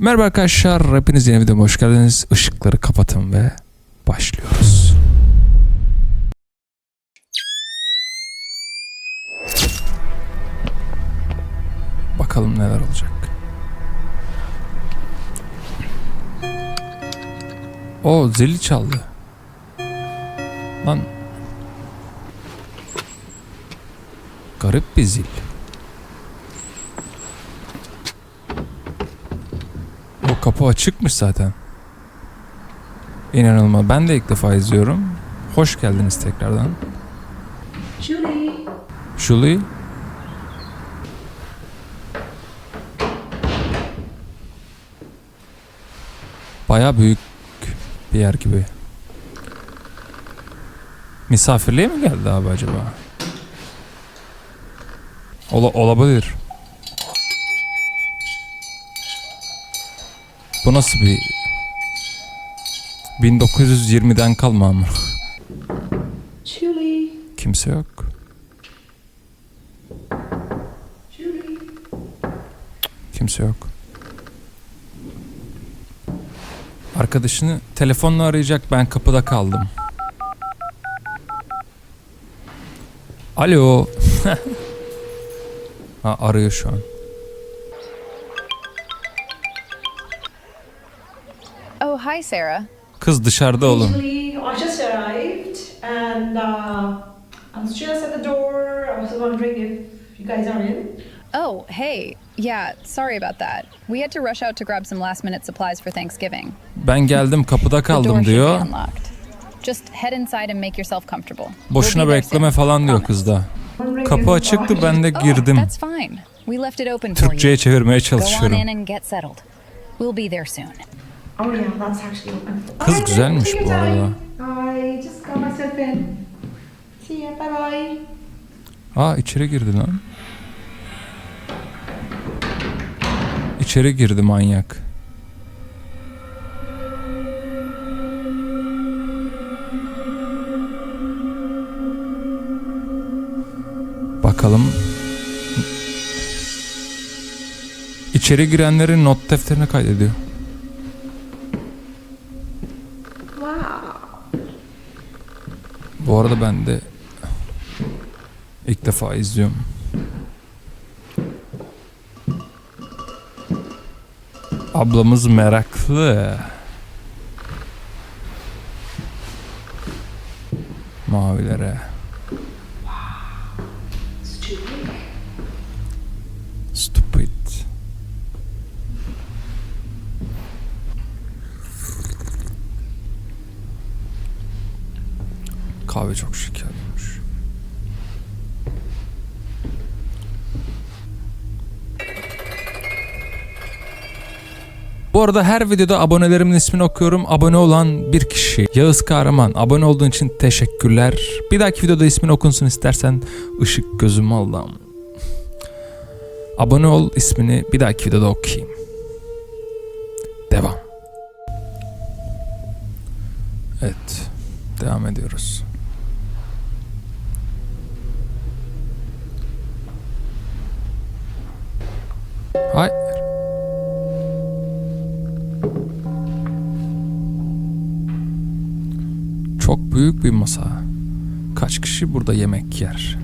Merhaba arkadaşlar, hepiniz yeni videoma hoş geldiniz. Işıkları kapatın ve başlıyoruz. Bakalım neler olacak. O zili çaldı. Lan. Garip bir zil. O kapı açıkmış zaten. İnanılmaz. Ben de ilk defa izliyorum. Hoş geldiniz tekrardan. Julie. Julie. Baya büyük bir yer gibi. Misafirliğe mi geldi abi acaba? Ola, olabilir. Bu nasıl bir 1920'den kalma Julie. kimse yok. Julie. Kimse yok. Arkadaşını telefonla arayacak ben kapıda kaldım. Alo. ha, arıyor şu an. Hi, Sarah. Kız dışarıda oğlum. Julie, I just arrived and uh, I'm just at the door. I was wondering if you guys are in. Oh, hey. Yeah, sorry about that. We had to rush out to grab some last minute supplies for Thanksgiving. Ben geldim kapıda The door kaldım diyor. Just head inside and make yourself comfortable. Boşuna bekleme soon. falan diyor kızda. Wondering Kapı açıktı ben de girdim. That's fine. We left it open for Türkçe'ye you. çevirmeye Go on çalışıyorum. in and get settled. We'll be there soon. Oh yeah, that's actually open. Kız güzelmiş bu arada. I just got myself in. See ya, bye bye. Aa içeri girdi lan. İçeri girdi manyak. Bakalım. İçeri girenleri not defterine kaydediyor. Bu arada ben de ilk defa izliyorum. Ablamız meraklı. Mavilere. Kahve çok şekerliymiş. Bu arada her videoda abonelerimin ismini okuyorum. Abone olan bir kişi. Yağız Kahraman. Abone olduğun için teşekkürler. Bir dahaki videoda ismini okunsun istersen ışık gözüm Allah'ım. Abone ol ismini bir dahaki videoda okuyayım. Devam. Evet. Devam ediyoruz. Hayır. Çok büyük bir masa. Kaç kişi burada yemek yer?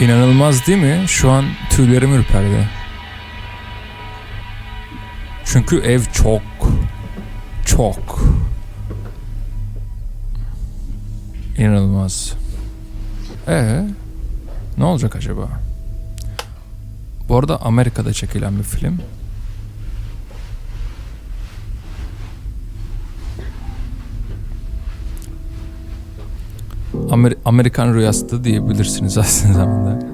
İnanılmaz değil mi? Şu an tüylerim ürperdi. Çünkü ev çok çok inanılmaz. Ee, ne olacak acaba? Bu arada Amerika'da çekilen bir film. Amer- Amerikan Rüyası da diyebilirsiniz aslında zamanda.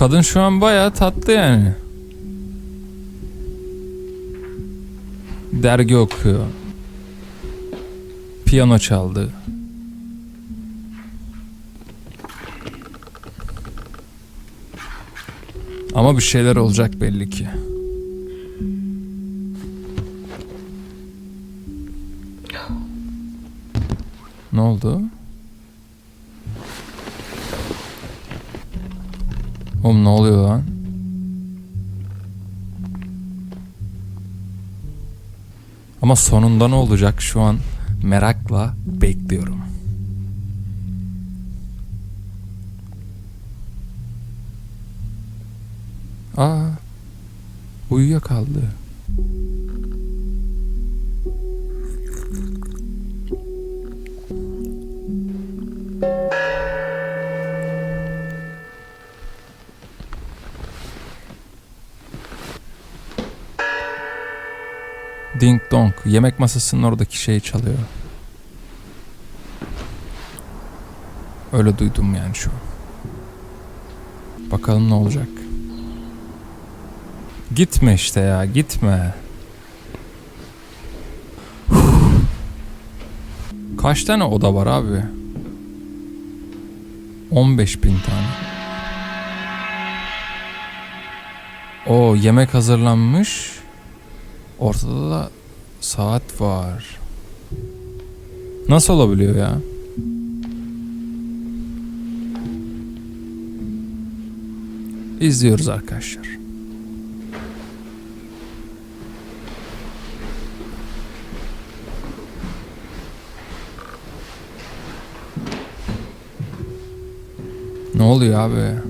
Kadın şu an baya tatlı yani. Dergi okuyor. Piyano çaldı. Ama bir şeyler olacak belli ki. Ne oldu? Oğlum ne oluyor lan? Ama sonunda ne olacak şu an merakla bekliyorum. Aa, uyuyakaldı. Ding dong. Yemek masasının oradaki şeyi çalıyor. Öyle duydum yani şu. Bakalım ne olacak. Gitme işte ya gitme. Kaç tane oda var abi? 15 bin tane. O yemek hazırlanmış. Ortada da saat var. Nasıl olabiliyor ya? İzliyoruz arkadaşlar. Ne oluyor abi?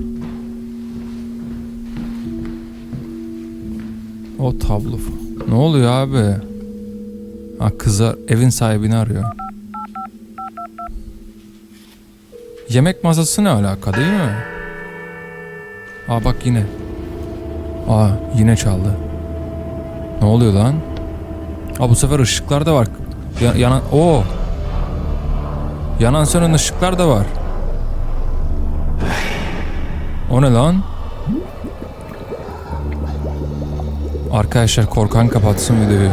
O tablo. fa- Ne oluyor abi? Ha kızar evin sahibini arıyor. Yemek masası ne alaka değil mi? Aa bak yine. Aa yine çaldı. Ne oluyor lan? Aa bu sefer ışıklar da var. Ya- yanan o. Yanan sönen ışıklar da var. O ne lan? Arkadaşlar korkan kapatsın videoyu.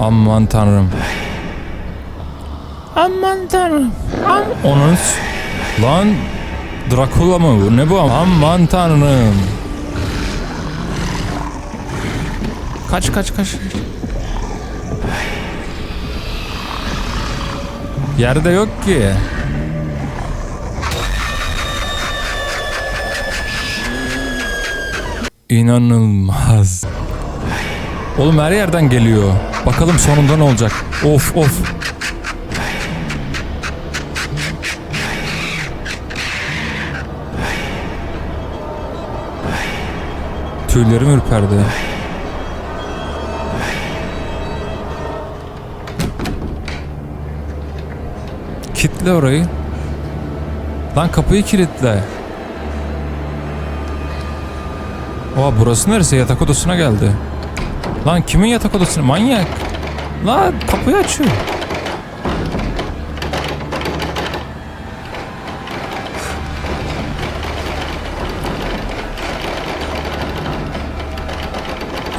Aman tanrım. Aman tanrım. Am Onun lan Dracula mı bu? Ne bu? Aman tanrım. Kaç kaç kaç. Yerde yok ki. İnanılmaz. Oğlum her yerden geliyor. Bakalım sonunda ne olacak. Of of. Tüylerim ürperdi. Kitle orayı. Lan kapıyı kilitle. Oha burası neresi? Yatak odasına geldi. Lan kimin yatak odasına? Manyak. Lan kapıyı açıyor.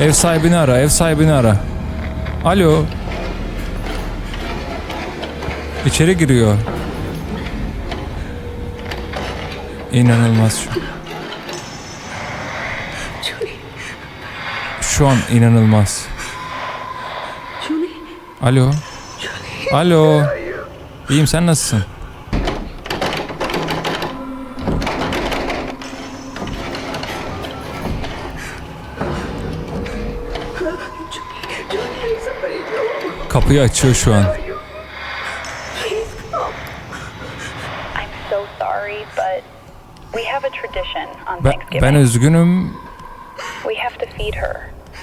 Ev sahibini ara, ev sahibini ara. Alo. İçeri giriyor. İnanılmaz şu. Şu an inanılmaz. Alo. Alo. İyiyim sen nasılsın? Kapıyı açıyor şu an. Ben, ben üzgünüm.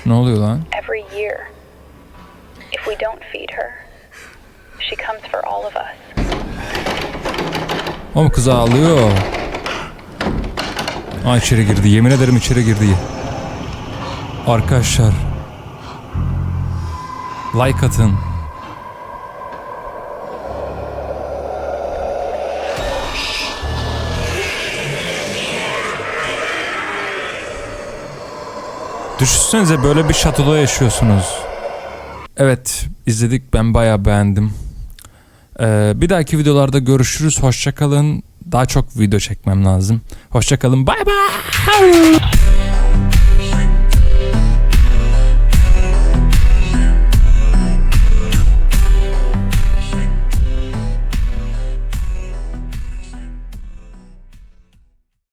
Ne oluyor lan? every year. If we don't feed her, she comes for all of us. Oğlum kız ağlıyor. Aa içeri girdi. Yemin ederim içeri girdi. Arkadaşlar. Like atın. Düşünsenize böyle bir şatoda yaşıyorsunuz. Evet izledik ben bayağı beğendim. Ee, bir dahaki videolarda görüşürüz. Hoşçakalın. Daha çok video çekmem lazım. Hoşçakalın. Bay bay.